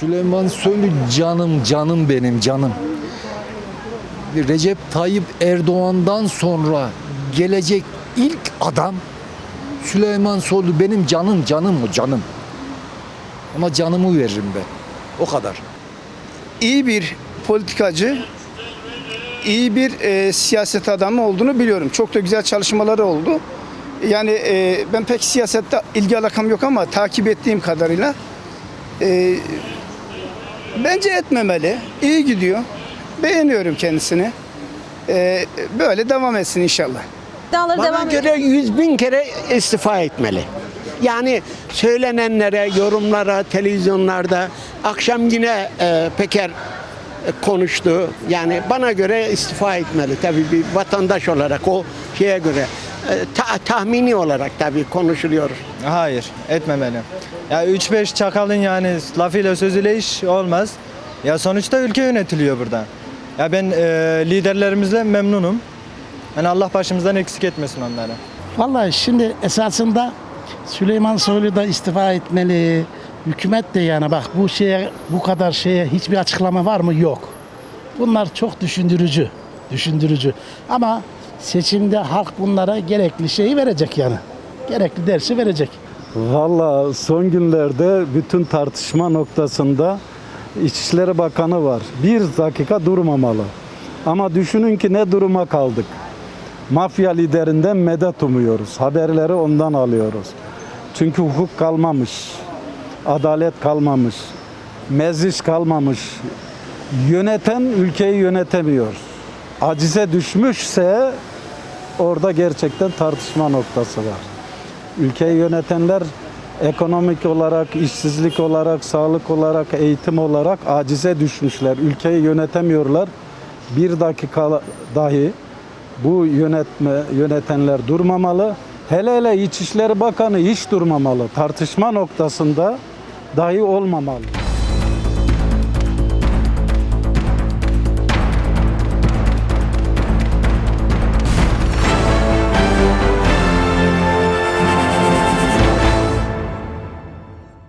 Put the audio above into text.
Süleyman Soylu canım canım benim canım. Recep Tayyip Erdoğan'dan sonra gelecek ilk adam Süleyman Soylu benim canım canım o canım. Ona canımı veririm ben. O kadar. iyi bir politikacı, iyi bir e, siyaset adamı olduğunu biliyorum. Çok da güzel çalışmaları oldu. Yani e, ben pek siyasette ilgi alakam yok ama takip ettiğim kadarıyla e, bence etmemeli. İyi gidiyor. Beğeniyorum kendisini. E, böyle devam etsin inşallah. İddiaları Bana devam göre yüz bin kere istifa etmeli. Yani söylenenlere, yorumlara, televizyonlarda akşam yine e, Peker konuştu. Yani bana göre istifa etmeli tabii bir vatandaş olarak o şeye göre. E, ta- tahmini olarak tabii konuşuluyor. Hayır, etmemeli. Ya 3-5 çakalın yani lafıyla sözüyle iş olmaz. Ya sonuçta ülke yönetiliyor burada. Ya ben e, liderlerimizle memnunum. Hani Allah başımızdan eksik etmesin onları. Vallahi şimdi esasında Süleyman Soylu da istifa etmeli. Hükümet de yani bak bu şeye bu kadar şeye hiçbir açıklama var mı? Yok. Bunlar çok düşündürücü. Düşündürücü. Ama seçimde halk bunlara gerekli şeyi verecek yani. Gerekli dersi verecek. Valla son günlerde bütün tartışma noktasında İçişleri Bakanı var. Bir dakika durmamalı. Ama düşünün ki ne duruma kaldık. Mafya liderinden medet umuyoruz. Haberleri ondan alıyoruz. Çünkü hukuk kalmamış. Adalet kalmamış. Meclis kalmamış. Yöneten ülkeyi yönetemiyor. Acize düşmüşse orada gerçekten tartışma noktası var. Ülkeyi yönetenler ekonomik olarak, işsizlik olarak, sağlık olarak, eğitim olarak acize düşmüşler. Ülkeyi yönetemiyorlar. Bir dakika dahi bu yönetme yönetenler durmamalı. Hele hele İçişleri Bakanı hiç durmamalı. Tartışma noktasında dahi olmamalı.